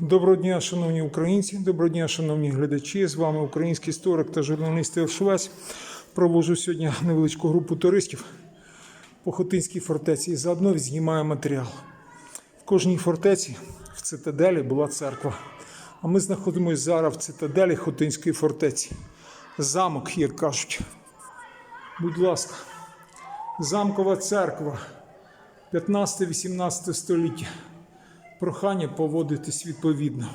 Доброго дня, шановні українці, доброго дня, шановні глядачі. З вами український історик та журналіст Швець. Проводжу сьогодні невеличку групу туристів по Хотинській фортеці і заодно знімаю матеріал. В кожній фортеці в цитаделі була церква. А ми знаходимося зараз в цитаделі Хотинської фортеці. Замок, як кажуть. Будь ласка, замкова церква 15-18 століття. Прохання поводитись відповідно.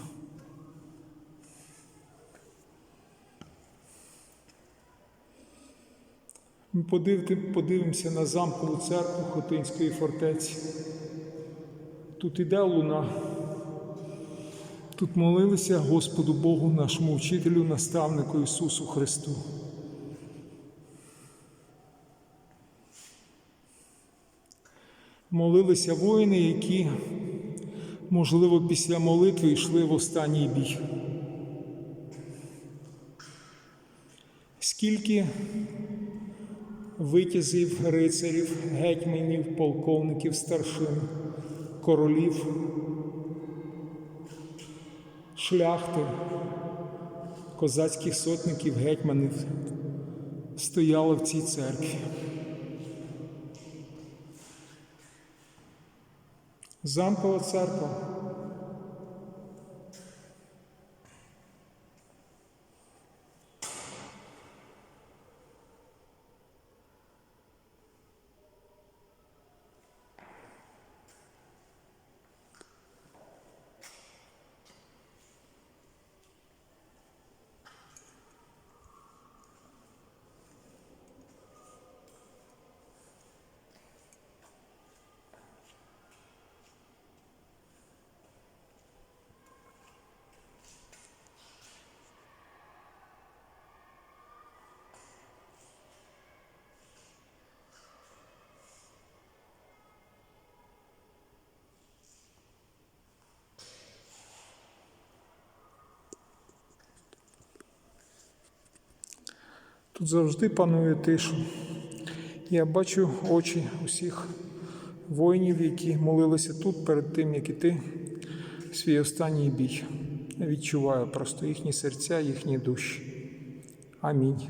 Ми подивимося на замкову церкву Хотинської фортеці. Тут іде луна. Тут молилися Господу Богу, нашому вчителю, наставнику Ісусу Христу. Молилися воїни, які можливо, після молитви йшли в останній бій. Скільки витязів, рицарів, гетьманів, полковників, старшин, королів, шляхти, козацьких сотників, гетьманів стояло в цій церкві. Замкова церква. Тут завжди панує тиша. Я бачу очі усіх воїнів, які молилися тут перед тим, як іти в свій останній бій. Відчуваю просто їхні серця, їхні душі. Амінь.